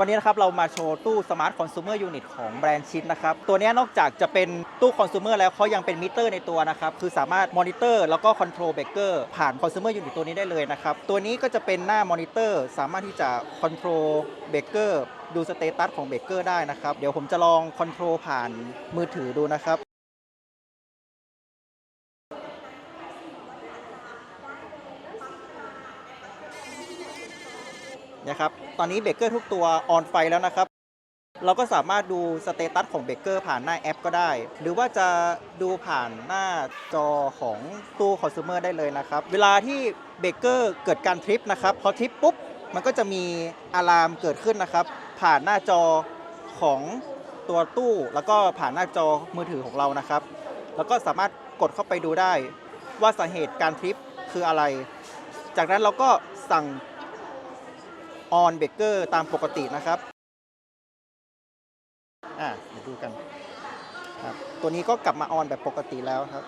วันนี้นะครับเรามาโชว์ตู้สมาร์ทคอน sumer Unit ของแบรนด์ชิดนะครับ ตัวนี้นอกจากจะเป็นตู้คอน sumer แล้วเขายังเป็นมิเตอร์ในตัวนะครับ คือสามารถมอนิเตอร์แล้วก็คอนโทรลเบเกอร์ผ่านคอน sumer Unit ตัวนี้ได้เลยนะครับ ตัวนี้ก็จะเป็นหน้ามอนิเตอร์ สามารถที่จะคอนโทรลเบเกอร์ดูสเตตัสของเบเกอร์ได้นะครับ เดี๋ยวผมจะลองคอนโทรลผ่านมือถือดูนะครับ นะครับ ตอนนี้เบเกอร์ทุกตัวออนไฟแล้วนะครับ เราก็สามารถดูสเตตัสของเบเกอร์ผ่านหน้าแอปก็ได้ หรือว่าจะดูผ่านหน้าจอของตู้คอน sumer ได้เลยนะครับ เวลาที่เบเกอร์เกิดการทริปนะครับ พอทริปปุ๊บ มันก็จะมีอะลามเกิดขึ้นนะครับ ผ่านหน้าจอของตัวตู้ แล้วก็ผ่านหน้าจอมือถือของเรานะครับ แล้วก็สามารถกดเข้าไปดูได้ ว่าสาเหตุการทริปคืออะไร จากนั้นเราก็สั่ง ออนเบเกอร์ตามปกตินะครับอ่าเดี๋ยวดูกันครับตัวนี้ก็กลับมาออนแบบปกติแล้วครับ